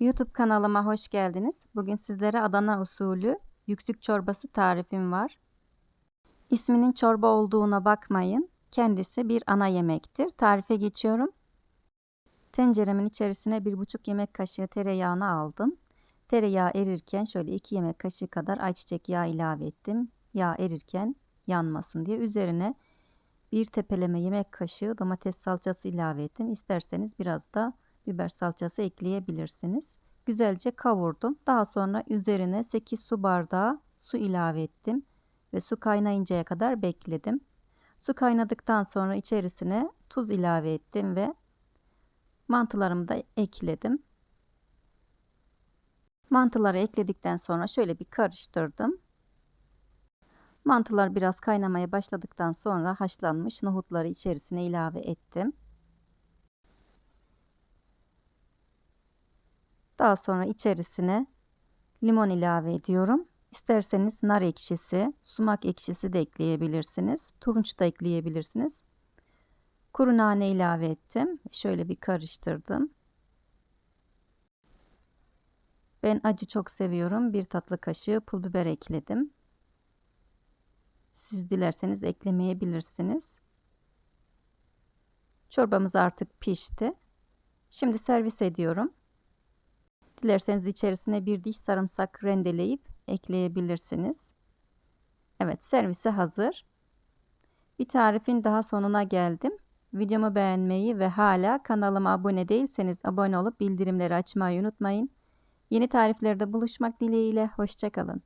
YouTube kanalıma hoş geldiniz. Bugün sizlere Adana usulü yüksük çorbası tarifim var. İsminin çorba olduğuna bakmayın. Kendisi bir ana yemektir. Tarife geçiyorum. Tenceremin içerisine 1,5 yemek kaşığı tereyağını aldım. Tereyağı erirken şöyle 2 yemek kaşığı kadar ayçiçek yağı ilave ettim. Yağ erirken yanmasın diye üzerine bir tepeleme yemek kaşığı domates salçası ilave ettim. İsterseniz biraz da biber salçası ekleyebilirsiniz. Güzelce kavurdum. Daha sonra üzerine 8 su bardağı su ilave ettim ve su kaynayıncaya kadar bekledim. Su kaynadıktan sonra içerisine tuz ilave ettim ve mantılarımı da ekledim. Mantıları ekledikten sonra şöyle bir karıştırdım. Mantılar biraz kaynamaya başladıktan sonra haşlanmış nohutları içerisine ilave ettim. Daha sonra içerisine limon ilave ediyorum. İsterseniz nar ekşisi, sumak ekşisi de ekleyebilirsiniz. Turunç da ekleyebilirsiniz. Kuru nane ilave ettim. Şöyle bir karıştırdım. Ben acı çok seviyorum. Bir tatlı kaşığı pul biber ekledim. Siz dilerseniz eklemeyebilirsiniz. Çorbamız artık pişti. Şimdi servis ediyorum. Dilerseniz içerisine bir diş sarımsak rendeleyip ekleyebilirsiniz. Evet servise hazır. Bir tarifin daha sonuna geldim. Videomu beğenmeyi ve hala kanalıma abone değilseniz abone olup bildirimleri açmayı unutmayın. Yeni tariflerde buluşmak dileğiyle hoşçakalın.